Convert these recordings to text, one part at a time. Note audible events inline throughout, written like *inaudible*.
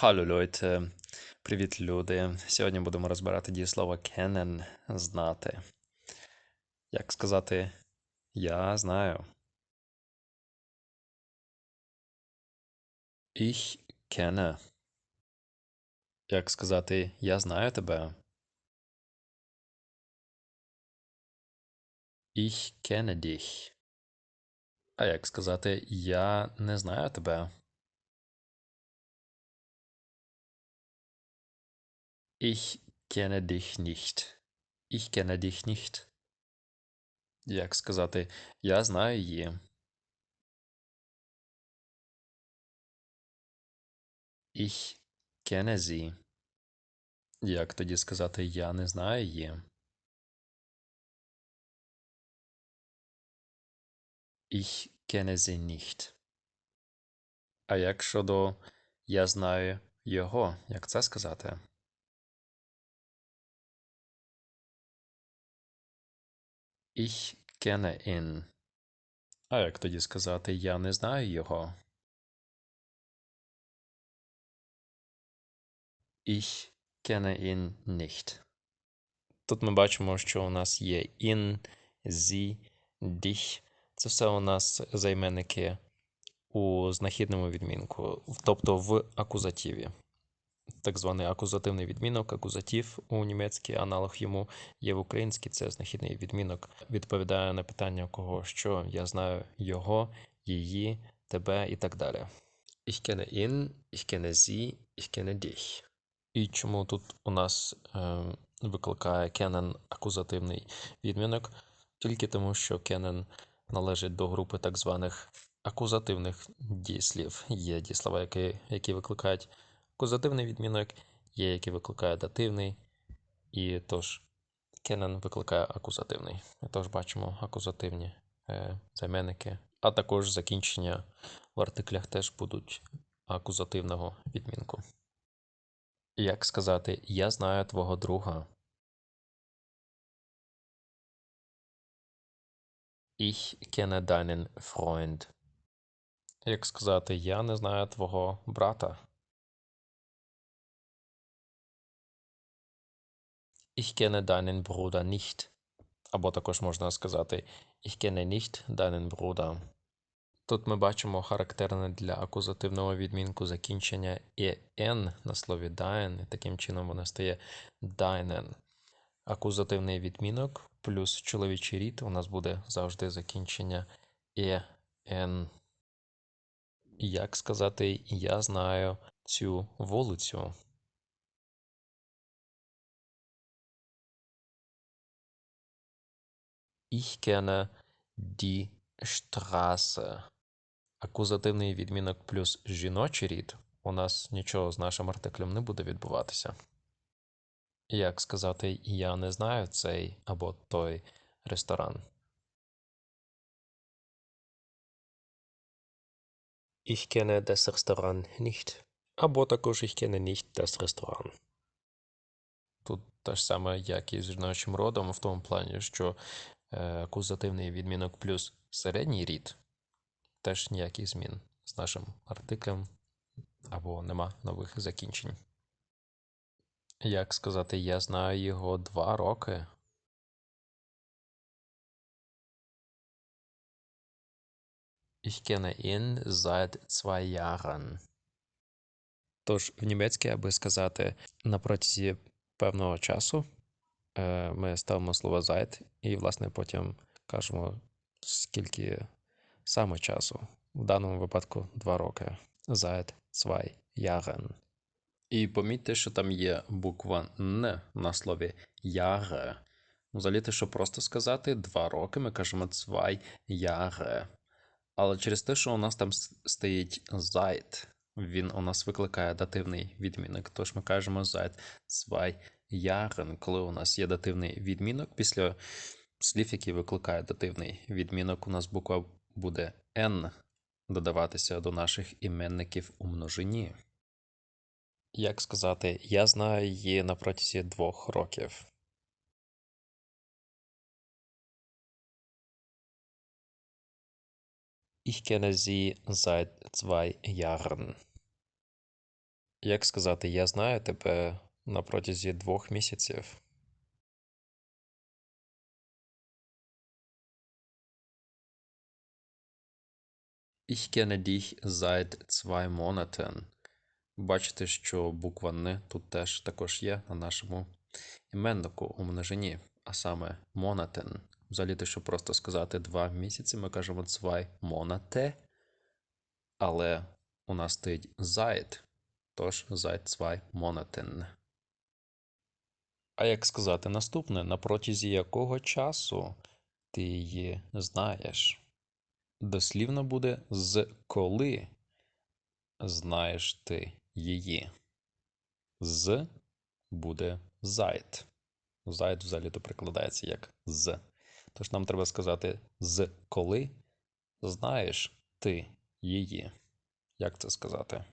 Hallo Leute, привіт, люди. Сьогодні будемо розбирати дієслово kennen – знати. Як сказати я знаю. Ich kenne. Як сказати я знаю тебе. Ich kenne dich. А як сказати я не знаю тебе. Ich kenne dich nicht. Ich kenne dich nicht. Як сказати Я знаю її. Ich kenne sie. Як тоді сказати Я не знаю її? Ich kenne sie nicht. А як щодо Я знаю його, як це сказати? Ich kenne ihn. А як тоді сказати Я не знаю його? Ich kenne ihn nicht. Тут ми бачимо, що у нас є in, sie, dich. Це все у нас займенники у знахідному відмінку, тобто в акузативі так званий акузативний відмінок, акузатив у німецький аналог йому є в українській, це знахідний відмінок. Відповідає на питання кого що я знаю його, її, тебе і так далі. Ich kenne ihn, ich kenne sie, ich kenne dich. І чому тут у нас е, викликає kennen акузативний відмінок? Тільки тому, що kennen належить до групи так званих акузативних дієслів. Є дієслова, які, які викликають Кузативний відмінок є, який викликає дативний, і тож Canon викликає акузативний. Тож бачимо акузативні е, займенники, а також закінчення в артиклях теж будуть акузативного відмінку. Як сказати Я знаю твого друга. Ich kenne deinen Freund. Як сказати Я не знаю твого брата. Ich kenne deinen Bruder nicht. Або також можна сказати Ich kenne nicht deinen Bruder. Тут ми бачимо характерне для акузативного відмінку закінчення «en» на слові dein, і таким чином воно стає deinen. Акузативний відмінок плюс чоловічий рід у нас буде завжди закінчення «en». Як сказати Я знаю цю вулицю? Ich kenne die Straße. Акузативний відмінок плюс жіночий рід. У нас нічого з нашим артиклем не буде відбуватися. Як сказати Я не знаю цей або той ресторан. Ich kenne das Restaurant nicht. Або також Ich kenne nicht das Restaurant. Тут те ж саме, як і з жіночим родом, в тому плані, що акузативний відмінок плюс середній рід, теж ніяких змін з нашим артиклем або нема нових закінчень. Як сказати, я знаю його два роки. Ich kenne ihn seit zwei Jahren. Тож, в німецькій, аби сказати на протязі певного часу. Е, ми ставимо слово «seit» і, власне, потім кажемо, скільки саме часу. В даному випадку два роки. Seit zwei Jahren. І помітьте, що там є буква Н на слові Jahre. Взагалі, те, що просто сказати два роки, ми кажемо zwei Jahre. Але через те, що у нас там стоїть seit, він у нас викликає дативний відмінок. Тож ми кажемо seit zwei Jahren, коли у нас є дативний відмінок. Після слів, які викликають дативний відмінок, у нас буква буде N додаватися до наших іменників у множині. Як сказати, я знаю її на протязі двох років. Ich kenne sie seit zwei Jahren. Як сказати я знаю тебе на протязі двох місяців? Ich kenne dich seit zwei Monaten. Бачите, що буква Н тут теж також є на нашому іменнику у множині, а саме Monaten. Взагалі, те, щоб просто сказати два місяці, ми кажемо zwei Monate, але у нас стоїть seit, тож seit zwei Monaten. А як сказати наступне, на протязі якого часу ти її знаєш? Дослівно буде з коли знаєш ти її. З буде зайт. Зайт взагалі то прикладається як з. Тож нам треба сказати з коли знаєш ти її. Як це сказати?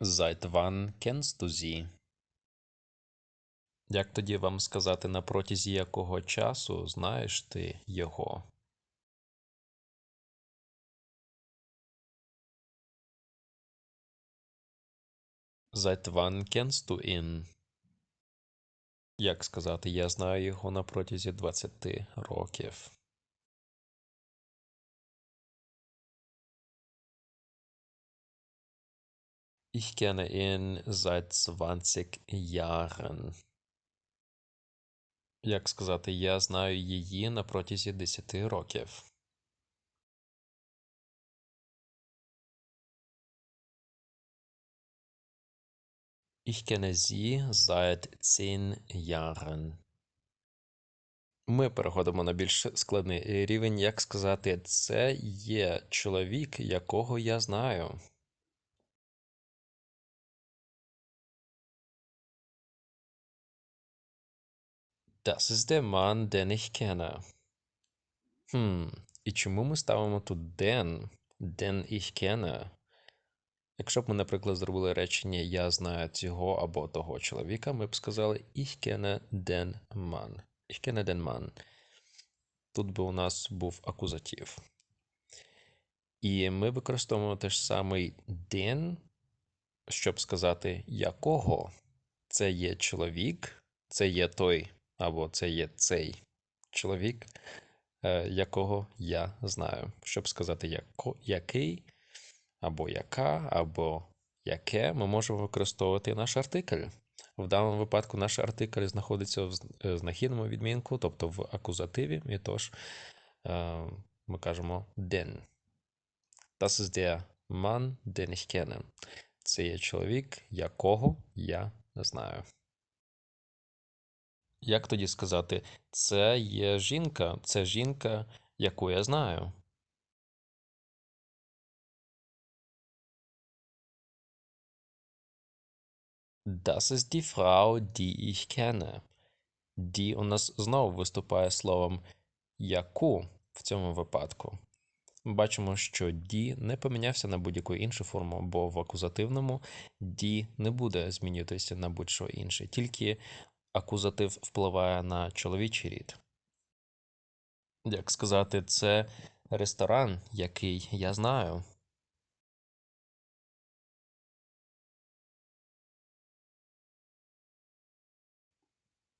Seit wann kennst du sie? Як тоді вам сказати, на протязі якого часу знаєш ти його? Seit wann kennst du ihn? Як сказати, я знаю його на протязі 20 років. Ich kenne ihn seit 20 Jahren. Як сказати, я знаю її на протязі 10 років. Ich kenne sie seit 10 Jahren. Ми переходимо на більш складний рівень. Як сказати, це є чоловік, якого я знаю. Das ist der Mann, den ich kenne. Хм, і чому ми ставимо тут den, den ich kenne? Якщо б ми, наприклад, зробили речення Я знаю цього або того чоловіка, ми б сказали Ich kenne den Mann. Ich kenne den Mann. Тут би у нас був акузатив. І ми використовуємо теж самий den, щоб сказати якого. Це є чоловік, це є той, або це є цей чоловік, якого я знаю. Щоб сказати яко, який, або яка, або яке, ми можемо використовувати наш артикль. В даному випадку наш артикль знаходиться в знахідному відмінку, тобто в акузативі, і тож ми кажемо den. Das ist der Mann, den ich kenne. Це є чоловік, якого я знаю. Як тоді сказати, це є жінка, це жінка, яку я знаю. Das ist die Frau, die ich kenne. Die у нас знову виступає словом яку в цьому випадку. Бачимо, що ді не помінявся на будь-яку іншу форму, бо в акузативному ді не буде змінюватися на будь-що інше. Тільки акузатив впливає на чоловічий рід. Як сказати, це ресторан, який я знаю.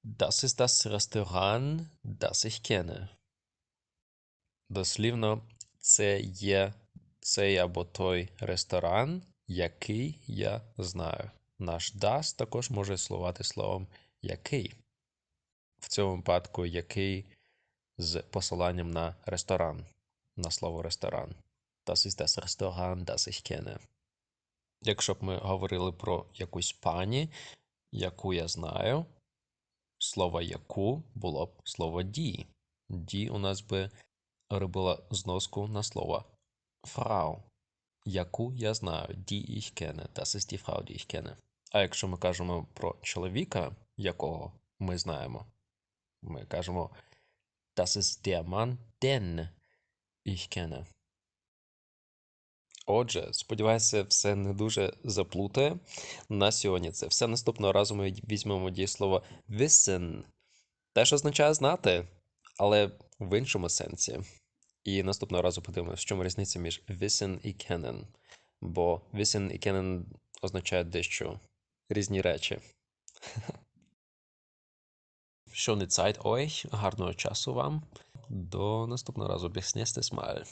Das ist das Restaurant, das ich kenne. Дослівно, це є цей або той ресторан, який я знаю. Наш das також може слувати словом який. В цьому випадку який з посиланням на ресторан, на слово ресторан. Das ist das Restaurant, das ich kenne. Якщо б ми говорили про якусь пані, яку я знаю, слово яку було б слово ді. Ді у нас би робила зноску на слово Frau. Яку я знаю, die ich kenne. Das ist die Frau, die ich kenne. А якщо ми кажемо про чоловіка, якого ми знаємо, ми кажемо Das ist der Mann, den ich kenne. Отже, сподіваюся, все не дуже заплутає. На сьогодні це все. Наступного разу ми візьмемо дієслово wissen. Теж означає знати, але в іншому сенсі. І наступного разу подивимося, в чому різниця між wissen і kennen. Бо wissen і kennen означають дещо різні речі. *laughs* Schöne Zeit euch, гарного часу вам. До наступного разу. Bis nächstes Mal.